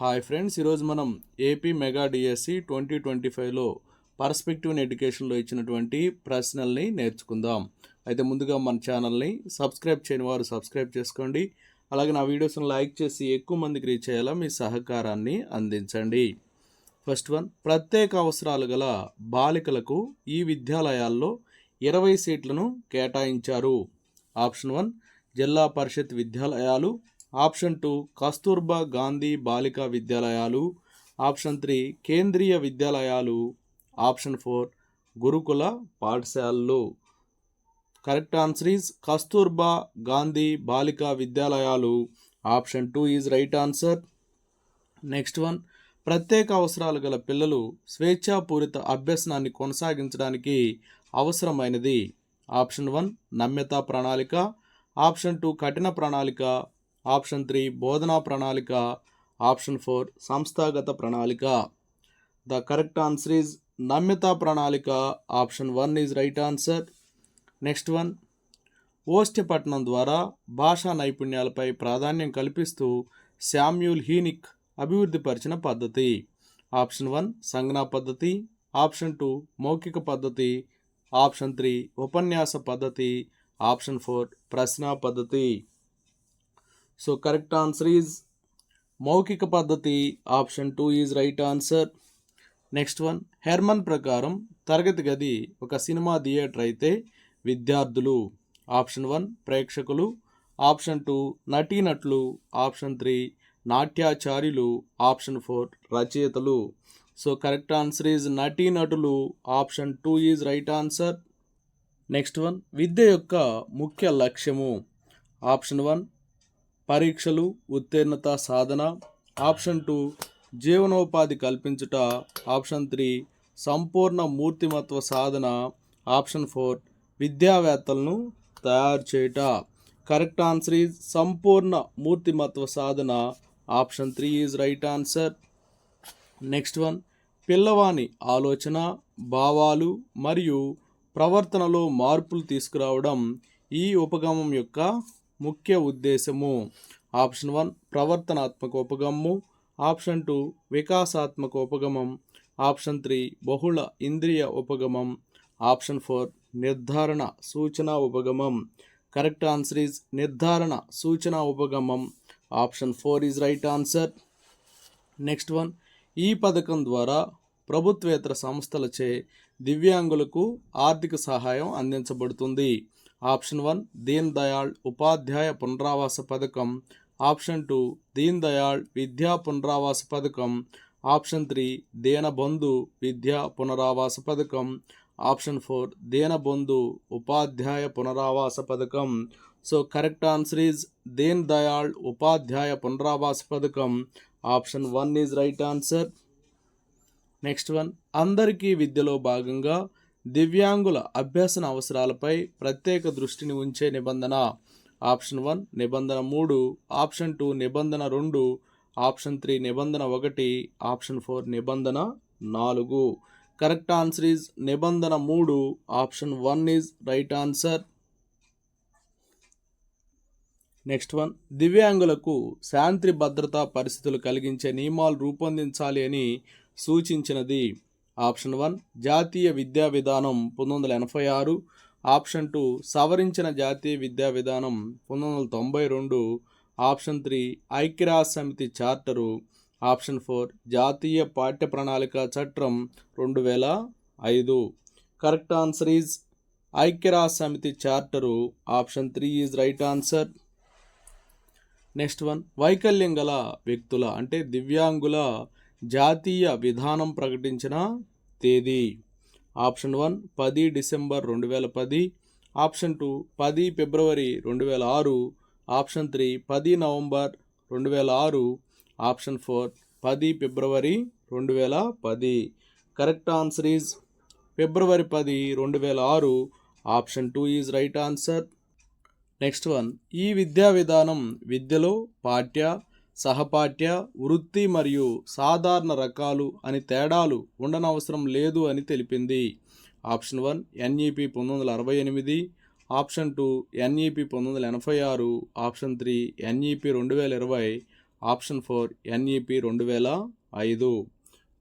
Hi friends ఈరోజు మనం AP mega DSC twenty twenty ఫైవ్లో పర్స్పెక్టివ్ ఇన్ ఎడ్యుకేషన్లో ఇచ్చినటువంటి ప్రశ్నల్ని నేర్చుకుందాం. అయితే ముందుగా మన ఛానల్ని సబ్స్క్రైబ్ చేయని వారు సబ్స్క్రైబ్ చేసుకోండి. అలాగే నా వీడియోస్ని లైక్ చేసి ఎక్కువ మందికి రీచ్ అయ్యేలా మీ సహకారాన్ని అందించండి. ఫస్ట్ వన్ ప్రత్యేక అవసరాలు గల బాలికలకు ఈ విద్యాలయాల్లో ఇరవై సీట్లను కేటాయించారు. ఆప్షన్ వన్ జిల్లా పరిషత్ విద్యాలయాలు ఆప్షన్ టూ కస్తూర్బా గాంధీ బాలికా విద్యాలయాలు ఆప్షన్ త్రీ కేంద్రీయ విద్యాలయాలు ఆప్షన్ ఫోర్ గురుకుల పాఠశాలలు. Correct answer is Kasturba Gandhi బాలికా విద్యాలయాలు. Option two is right answer. Next one ప్రత్యేక అవసరాలు గల పిల్లలు స్వేచ్ఛాపూరిత అభ్యసనాన్ని కొనసాగించడానికి అవసరమైనది. ఆప్షన్ వన్ నమ్యతా ప్రణాళిక ఆప్షన్ టూ కఠిన ప్రణాళిక ఆప్షన్ త్రీ బోధనా ప్రణాళిక ఆప్షన్ ఫోర్ సంస్థాగత ప్రణాళిక. ద కరెక్ట్ ఆన్సర్ ఈజ్ నమ్యతా ప్రణాళిక. Option one is right answer. Next one ఓస్టిపట్నం ద్వారా భాషా నైపుణ్యాలపై ప్రాధాన్యం కల్పిస్తూ శామ్యూల్ హీనిక్ అభివృద్ధిపరిచిన పద్ధతి. ఆప్షన్ వన్ సంజ్ఞా పద్ధతి. ఆప్షన్ టూ మౌఖిక పద్ధతి. ఆప్షన్ త్రీ ఉపన్యాస పద్ధతి. ఆప్షన్ ఫోర్ ప్రశ్న పద్ధతి. సో కరెక్ట్ ఆన్సర్ ఈజ్ మౌఖిక పద్ధతి option two is right answer next one Herman ప్రకారం తరగతి గది ఒక సినిమా థియేటర్ అయితే విద్యార్థులు. ఆప్షన్ వన్ ప్రేక్షకులు. ఆప్షన్ టూ నటీనటులు. ఆప్షన్ త్రీ నాట్యాచార్యులు. ఆప్షన్ ఫోర్ రచయితలు. సో కరెక్ట్ ఆన్సర్ ఈజ్ నటీనటులు. Option two is right answer next one విద్య యొక్క ముఖ్య లక్ష్యము. ఆప్షన్ వన్ పరీక్షలు ఉత్తీర్ణత సాధన ఆప్షన్ టూ జీవనోపాధి కల్పించుట ఆప్షన్ త్రీ సంపూర్ణ మూర్తిమత్వ సాధన ఆప్షన్ ఫోర్ విద్యావేత్తలను తయారు చేయుట. కరెక్ట్ ఆన్సర్ ఈజ్ సంపూర్ణ మూర్తిమత్వ సాధన option three is right answer. Next one పిల్లవాని ఆలోచన భావాలు మరియు ప్రవర్తనలో మార్పులు తీసుకురావడం ఈ ఉపగమం యొక్క ముఖ్య ఉద్దేశము. ఆప్షన్ వన్ ప్రవర్తనాత్మక ఉపగమము ఆప్షన్ టూ వికాసాత్మక ఉపగమం ఆప్షన్ త్రీ బహుళ ఇంద్రియ ఉపగమం. ఆప్షన్ ఫోర్ నిర్ధారణ సూచన ఉపగమం. కరెక్ట్ ఆన్సర్ ఈజ్ నిర్ధారణ సూచన ఉపగమం. Option four is right answer. Next one ఈ పథకం ద్వారా ప్రభుత్వేతర సంస్థలచే దివ్యాంగులకు ఆర్థిక సహాయం అందించబడుతుంది. ఆప్షన్ వన్ దీన్ దయాళ్ ఉపాధ్యాయ పునరావాస పథకం. ఆప్షన్ టూ దీన్ దయాళ్ విద్యా పునరావాస పథకం. ఆప్షన్ త్రీ దీనబంధు విద్యా పునరావాస పథకం. ఆప్షన్ ఫోర్ దీనబంధు ఉపాధ్యాయ పునరావాస పథకం. So correct answer is Deen Dayal ఉపాధ్యాయ పునరావాస పథకం. Option one is right answer. Next one అందరికీ విద్యలో భాగంగా దివ్యాంగుల అభ్యసన అవసరాలపై ప్రత్యేక దృష్టిని ఉంచే నిబంధన. ఆప్షన్ వన్ నిబంధన మూడు ఆప్షన్ టూ నిబంధన రెండు ఆప్షన్ త్రీ నిబంధన ఒకటి ఆప్షన్ ఫోర్ నిబంధన నాలుగు. కరెక్ట్ ఆన్సర్ ఈజ్ నిబంధన మూడు option one is right answer. Next one దివ్యాంగులకు శాంతి భద్రతా పరిస్థితులు కలిగించే నియమాలు రూపొందించాలి అని సూచించినది. ఆప్షన్ వన్ జాతీయ విద్యా విధానం పంతొమ్మిది వందల ఎనభై ఆరు. ఆప్షన్ టూ సవరించిన జాతీయ విద్యా విధానం పంతొమ్మిది వందల తొంభై రెండు. ఆప్షన్ త్రీ ఐక్యరాజ్య సమితి చార్టరు. ఆప్షన్ ఫోర్ జాతీయ పాఠ్య ప్రణాళిక చట్టం రెండు వేల ఐదు. కరెక్ట్ ఆన్సర్ ఈజ్ ఐక్యరాజ్య సమితి charter. Option three is right answer. Next one వైకల్యం గల వ్యక్తుల అంటే దివ్యాంగుల జాతీయ విధానం ప్రకటించిన తేదీ. ఆప్షన్ వన్ పది డిసెంబర్ రెండు వేల పది ఆప్షన్ టూ పది ఫిబ్రవరి రెండు వేల ఆరు ఆప్షన్ త్రీ పది నవంబర్ రెండు వేల ఆరు ఆప్షన్ ఫోర్ పది ఫిబ్రవరి రెండు వేల పది. కరెక్ట్ ఆన్సర్ ఈజ్ ఫిబ్రవరి పది రెండు వేల ఆరు option two is right answer. Next one ఈ విద్యా విధానం విద్యలో పాఠ్య సహపాఠ్య వృత్తి మరియు సాధారణ రకాలు అని తేడాలు ఉండనవసరం లేదు అని తెలిపింది. ఆప్షన్ వన్ ఎన్ఈపి పంతొమ్మిది వందల అరవై ఎనిమిది. ఆప్షన్ టూ ఎన్ఈపి పంతొమ్మిది వందల ఎనభై ఆరు. ఆప్షన్ త్రీ ఎన్ఈపి రెండు వేల ఇరవై. ఆప్షన్ ఫోర్ ఎన్ఈపి రెండు వేల ఐదు.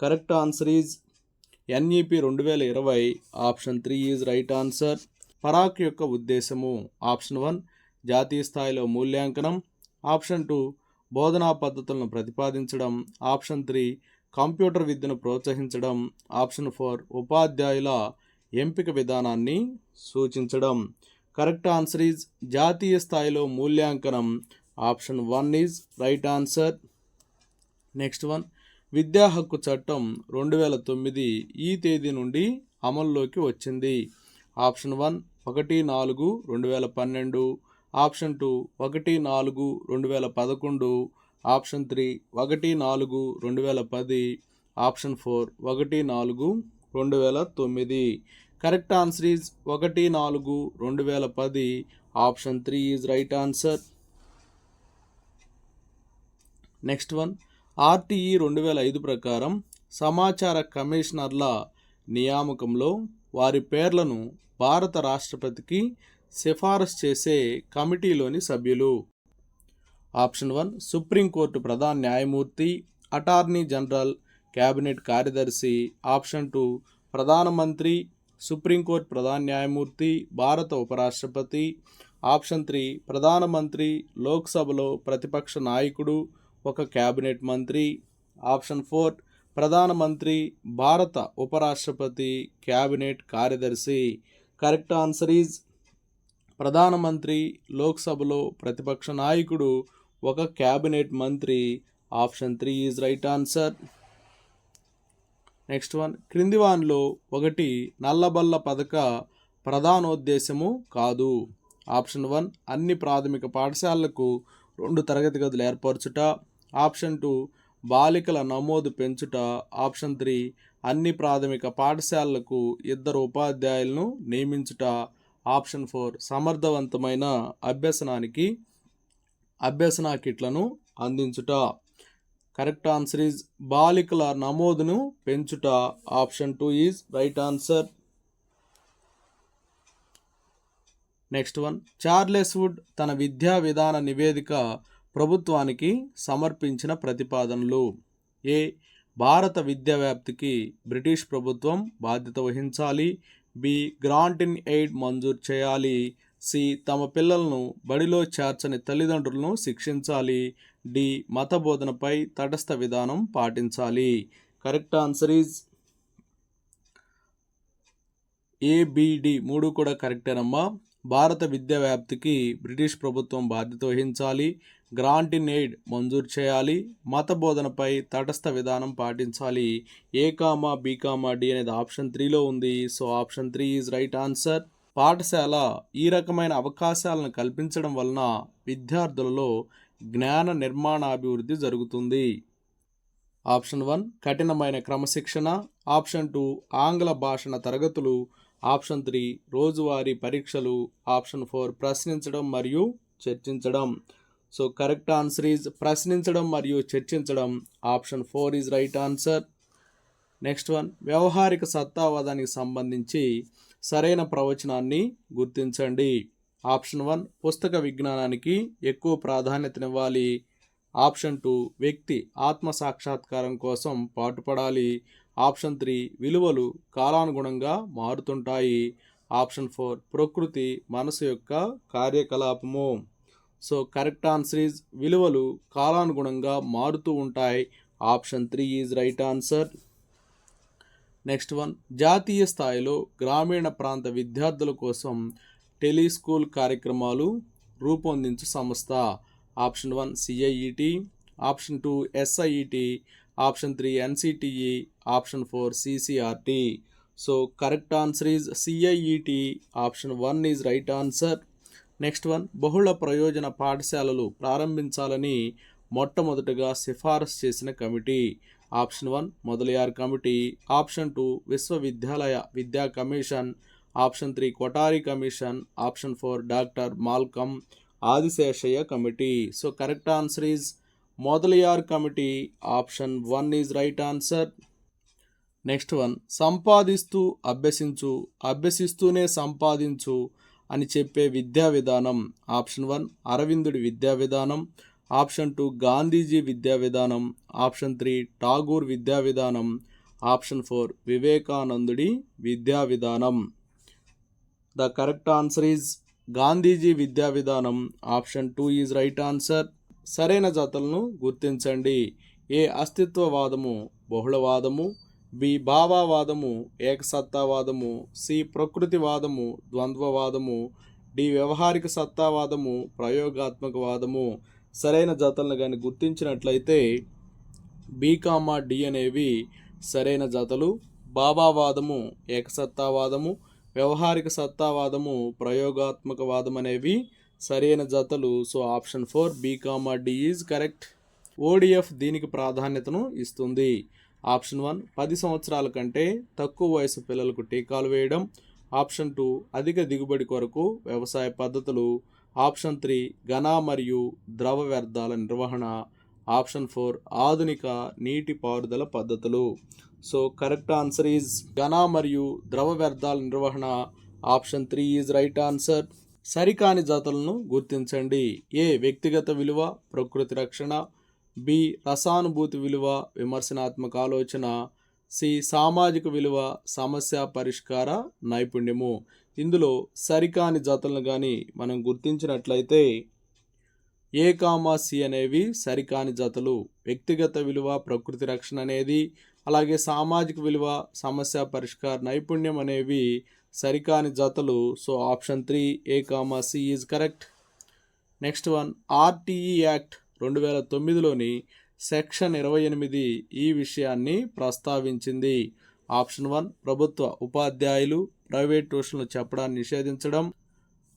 కరెక్ట్ ఆన్సర్ ఈజ్ ఎన్ఈపి రెండు వేల ఇరవై. Option three is right answer. Parakh యొక్క ఉద్దేశము. ఆప్షన్ వన్ జాతీయ స్థాయిలో మూల్యాంకనం. ఆప్షన్ టూ బోధనా పద్ధతులను ప్రతిపాదించడం ఆప్షన్ త్రీ కంప్యూటర్ విద్యను ప్రోత్సహించడం ఆప్షన్ ఫోర్ ఉపాధ్యాయుల ఎంపిక విధానాన్ని సూచించడం. కరెక్ట్ ఆన్సర్ ఈజ్ జాతీయ స్థాయిలో మూల్యాంకనం. Option one is right answer. Next one విద్యా హక్కు చట్టం రెండు వేల తొమ్మిది ఈ తేదీ నుండి అమల్లోకి వచ్చింది. ఆప్షన్ వన్ ఒకటి నాలుగు రెండు వేల పన్నెండు ఆప్షన్ టూ ఒకటి నాలుగు రెండు వేల పదకొండు. ఆప్షన్ త్రీ ఒకటి నాలుగు రెండు వేల పది. ఆప్షన్ ఫోర్ ఒకటి నాలుగు రెండు వేల తొమ్మిది. కరెక్ట్ ఆన్సర్ ఈజ్ ఒకటి నాలుగు రెండు వేల పది. Option three is right answer. Next one RTE రెండు వేల ఐదు ప్రకారం సమాచార కమిషనర్ల నియామకంలో వారి పేర్లను భారత రాష్ట్రపతికి సిఫారసు చేసే కమిటీలోని సభ్యులు. ఆప్షన్ వన్ సుప్రీంకోర్టు ప్రధాన న్యాయమూర్తి అటార్నీ జనరల్ క్యాబినెట్ కార్యదర్శి. ఆప్షన్ టూ ప్రధానమంత్రి సుప్రీంకోర్టు ప్రధాన న్యాయమూర్తి భారత ఉపరాష్ట్రపతి. ఆప్షన్ త్రీ ప్రధానమంత్రి లోక్సభలో ప్రతిపక్ష నాయకుడు ఒక క్యాబినెట్ మంత్రి. ఆప్షన్ ఫోర్ ప్రధానమంత్రి భారత ఉపరాష్ట్రపతి క్యాబినెట్ కార్యదర్శి. కరెక్ట్ ఆన్సర్ ఈజ్ ప్రధానమంత్రి లోక్సభలో ప్రతిపక్ష నాయకుడు ఒక క్యాబినెట్ మంత్రి option three is right answer. Next one క్రింది వాన్లో ఒకటి నల్లబల్ల పథక ప్రధానోద్దేశము కాదు. ఆప్షన్ వన్ అన్ని ప్రాథమిక పాఠశాలలకు రెండు తరగతి గదులు ఏర్పరచుట. ఆప్షన్ టూ బాలికల నమోదు పెంచుట. ఆప్షన్ త్రీ అన్ని ప్రాథమిక పాఠశాలలకు ఇద్దరు ఉపాధ్యాయులను నియమించుట. ఆప్షన్ ఫోర్ సమర్థవంతమైన అభ్యసనానికి అభ్యసన కిట్లను అందించుట. కరెక్ట్ ఆన్సర్ ఈజ్ బాలికల నమోదును పెంచుట. Option two is right answer. Next one Charles Wood తన విద్యా విధాన నివేదిక ప్రభుత్వానికి సమర్పించిన ప్రతిపాదనలు. ఏ భారత విద్యా వ్యాప్తికి బ్రిటిష్ ప్రభుత్వం బాధ్యత వహించాలి. బి గ్రాంట్ ఇన్ ఎయిడ్ మంజూరు చేయాలి. సి తమ పిల్లలను బడిలో చేర్చని తల్లిదండ్రులను శిక్షించాలి. డి మత బోధనపై తటస్థ విధానం పాటించాలి. కరెక్ట్ ఆన్సర్ ఈజ్ ఏబిడి మూడు కూడా కరెక్టేనమ్మా. భారత విద్యా వ్యాప్తికి బ్రిటిష్ ప్రభుత్వం బాధ్యత వహించాలి. గ్రాంట్ ఇన్ ఎయిడ్ మంజూరు చేయాలి. మత బోధనపై తటస్థ విధానం పాటించాలి. A comma B comma D అనేది ఆప్షన్ త్రీలో ఉంది. So option three is right answer. పాఠశాల ఈ రకమైన అవకాశాలను కల్పించడం వలన విద్యార్థులలో జ్ఞాన నిర్మాణాభివృద్ధి జరుగుతుంది. ఆప్షన్ వన్ కఠినమైన క్రమశిక్షణ. ఆప్షన్ టూ ఆంగ్ల భాషణ తరగతులు. ఆప్షన్ త్రీ రోజువారీ పరీక్షలు. ఆప్షన్ ఫోర్ ప్రశ్నించడం మరియు చర్చించడం. సో కరెక్ట్ ఆన్సర్ ఈజ్ ప్రశ్నించడం మరియు చర్చించడం. Option four is right answer. Next one వ్యవహారిక సత్తావాదానికి సంబంధించి సరైన ప్రవచనాన్ని గుర్తించండి. ఆప్షన్ వన్ పుస్తక విజ్ఞానానికి ఎక్కువ ప్రాధాన్యతనివ్వాలి. ఆప్షన్ టూ వ్యక్తి ఆత్మ సాక్షాత్కారం కోసం పాటుపడాలి. ఆప్షన్ త్రీ విలువలు కాలానుగుణంగా మారుతుంటాయి. ఆప్షన్ ఫోర్ ప్రకృతి మనసు యొక్క కార్యకలాపము. సో కరెక్ట్ ఆన్సర్ ఈజ్ విలువలు కాలానుగుణంగా మారుతూ ఉంటాయి. Option three is right answer. Next one జాతీయ స్థాయిలో గ్రామీణ ప్రాంత విద్యార్థుల కోసం టెలిస్కూల్ కార్యక్రమాలు రూపొందించు సంస్థ. Option one CIET option two SIET option three NCTE option four CCRT so correct answer is CIET option one is right answer. Next one బహుళ ప్రయోజన పాఠశాలలు ప్రారంభించాలని మొట్టమొదటగా సిఫారసు చేసిన committee. Option one Mudaliar committee. Option two విశ్వవిద్యాలయ విద్యా commission. Option three Kothari commission. Option four doctor Malcolm Adiseshiah committee. So correct answer is Mudaliar committee. Option one is right answer. Next one సంపాదిస్తూ అభ్యసించు. అభ్యసిస్తూనే సంపాదించు. అని చెప్పే విద్యా విధానం. Option one అరవిందుడి విద్యా విధానం. ఆప్షన్ టూ గాంధీజీ విద్యా విధానం. ఆప్షన్ త్రీ ఠాగూర్ విద్యా విధానం. ఆప్షన్ ఫోర్ వివేకానందుడి విద్యా విధానం. The correct answer is Gandhiji విద్యా విధానం. Option two is right answer. సరైన జతలను గుర్తించండి. ఏ అస్తిత్వవాదము బహుళవాదము బి భావావాదము ఏకసత్తావాదము సి ప్రకృతివాదము ద్వంద్వవాదము డి వ్యవహారిక సత్తావాదము ప్రయోగాత్మకవాదము. సరైన జతలను కానీ గుర్తించినట్లయితే బీకామా డి అనేవి సరైన జతలు. భావావాదము ఏకసత్తావాదము వ్యవహారిక సత్తావాదము ప్రయోగాత్మకవాదం అనేవి సరైన జతలు. So option four B comma D is correct. ODF దీనికి ప్రాధాన్యతను ఇస్తుంది. ఆప్షన్ వన్ పది సంవత్సరాల కంటే తక్కువ వయసు పిల్లలకు టీకాలు వేయడం. ఆప్షన్ టూ అధిక దిగుబడి కొరకు వ్యవసాయ పద్ధతులు. ఆప్షన్ త్రీ ఘన మరియు ద్రవ వ్యర్థాల నిర్వహణ. ఆప్షన్ ఫోర్ ఆధునిక నీటి పారుదల పద్ధతులు. సో కరెక్ట్ ఆన్సర్ ఈజ్ ఘన మరియు ద్రవ వ్యర్థాల నిర్వహణ. Option three is right answer. సరికాని జాతులను గుర్తించండి. ఏ వ్యక్తిగత విలువ ప్రకృతి రక్షణ బి. రసానుభూతి విలువ విమర్శనాత్మక ఆలోచన. సి. సామాజిక విలువ సమస్య పరిష్కార నైపుణ్యము. ఇందులో సరికాని జతలను కానీ మనం గుర్తించినట్లయితే ఏ కామా సి అనేవి సరికాని జతలు. వ్యక్తిగత విలువ ప్రకృతి రక్షణ అనేది అలాగే సామాజిక విలువ సమస్య పరిష్కార నైపుణ్యం అనేవి సరికాని జతలు. So option three A comma C is correct. Next one RTE act రెండు వేల తొమ్మిదిలోని సెక్షన్ ఇరవై ఎనిమిది ఈ విషయాన్ని ప్రస్తావించింది. ఆప్షన్ వన్ ప్రభుత్వ ఉపాధ్యాయులు ప్రైవేట్ ట్యూషన్లు చెప్పడాన్ని నిషేధించడం.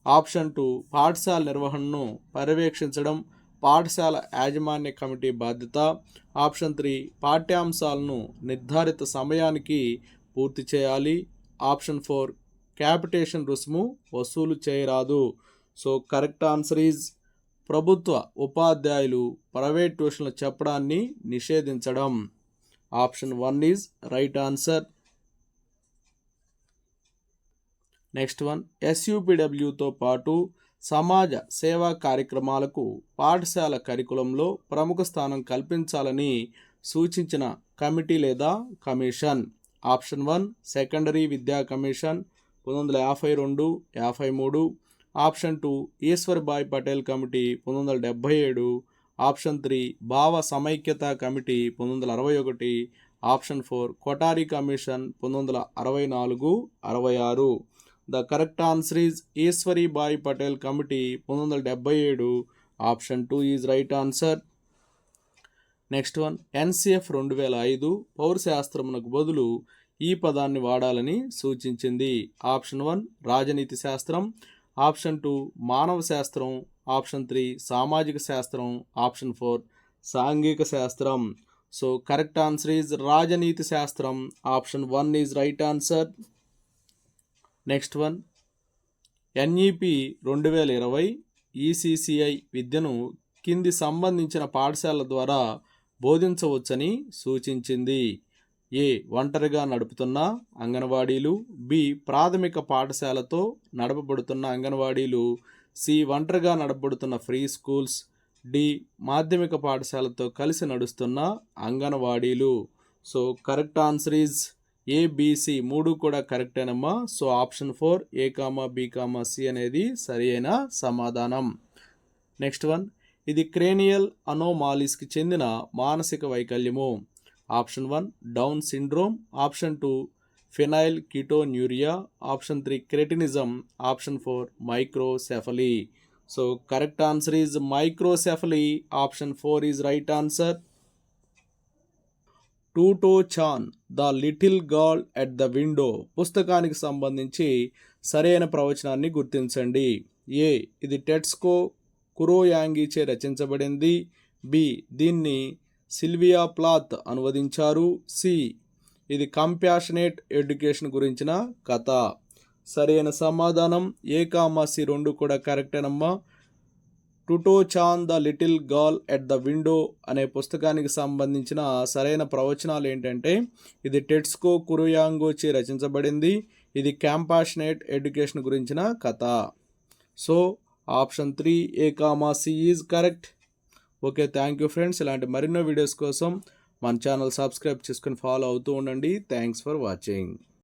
ఆప్షన్ టూ పాఠశాల నిర్వహణను పర్యవేక్షించడం పాఠశాల యాజమాన్య కమిటీ బాధ్యత. ఆప్షన్ త్రీ పాఠ్యాంశాలను నిర్ధారిత సమయానికి పూర్తి చేయాలి. ఆప్షన్ ఫోర్ క్యాపిటేషన్ రుసుము వసూలు చేయరాదు. సో కరెక్ట్ ఆన్సర్ ఈజ్ ప్రభుత్వ ఉపాధ్యాయులు ప్రైవేట్ ట్యూషన్లు చెప్పడాన్ని నిషేధించడం. Option one is right answer. Next one ఎస్యూపిడబ్ల్యూతో పాటు సమాజ సేవా కార్యక్రమాలకు పాఠశాల కరికులంలో ప్రముఖ స్థానం కల్పించాలని సూచించిన కమిటీ లేదా కమిషన్. ఆప్షన్ వన్ సెకండరీ విద్యా కమిషన్ పంతొమ్మిది వందల యాభై రెండు యాభై మూడు option two Ishwarbhai Patel committee పంతొమ్మిది వందల డెబ్భై ఏడు ఆప్షన్ త్రీ భావ సమైక్యత కమిటీ పంతొమ్మిది వందల అరవై ఒకటి ఆప్షన్ ఫోర్ కొటారి కమిషన్ పంతొమ్మిది వందల అరవై నాలుగు అరవై ఆరు. The correct answer is Ishwaribhai Patel committee పంతొమ్మిది వందల డెబ్బై ఏడు. Option two is right answer. Next one NCF రెండు వేల ఐదు పౌరశాస్త్రమునకు బదులు ఈ పదాన్ని వాడాలని సూచించింది. ఆప్షన్ వన్ రాజనీతి శాస్త్రం. ఆప్షన్ టూ మానవ శాస్త్రం. ఆప్షన్ త్రీ సామాజిక శాస్త్రం. ఆప్షన్ ఫోర్ సాంఘిక శాస్త్రం. సో కరెక్ట్ ఆన్సర్ ఈజ్ రాజనీతి శాస్త్రం. Option one is right answer. Next one. NEP రెండు వేల ఇరవై ఈసీసీఐ విద్యను కింది సంబంధించిన పాఠశాల ద్వారా బోధించవచ్చని సూచించింది. ఏ ఒంటరిగా నడుపుతున్న అంగన్వాడీలు బి ప్రాథమిక పాఠశాలతో నడపబడుతున్న అంగన్వాడీలు సి ఒంటరిగా నడపబడుతున్న ఫ్రీ స్కూల్స్ డి మాధ్యమిక పాఠశాలతో కలిసి నడుస్తున్న అంగన్వాడీలు. So correct answer is ABC మూడు కూడా కరెక్టేనమ్మా so option four A comma B comma C అనేది సరి అయిన సమాధానం. Next one. ఇది క్రేనియల్ అనోమాలిస్కి చెందిన మానసిక వైకల్యము. Option one Down syndrome option two phenyl ketonuria option three cretinism option four microcephaly. So correct answer is microcephaly. Option four is right answer. Totto chan the little girl at the window పుస్తకానికి సంబంధించి సరైన ప్రవచనాన్ని గుర్తించండి. ఏ ఇది టెట్స్కో కురోయాంగిచే రచించబడింది. B దీన్ని Sylvia ప్లాత్ అనువదించారు. C. ఇది compassionate education గురించిన కథ. సరైన సమాధానం. ఏ కామాసి రెండు కూడా కరెక్టేనమ్మా? Totto chan the little girl at the window అనే పుస్తకానికి సంబంధించిన సరైన ప్రవచనాలు ఏంటంటే ఇది టెట్స్కో కురుయాంగోచే రచించబడింది. ఇది క్యాంపాషనేట్ ఎడ్యుకేషన్ గురించిన కథ. So option three A comma C is correct? Okay thank you friends ఇలాంటి మరిన్నో వీడియోస్ కోసం మన ఛానల్ సబ్స్క్రైబ్ చేసుకుని ఫాలో అవుతూ ఉండండి. Thanks for watching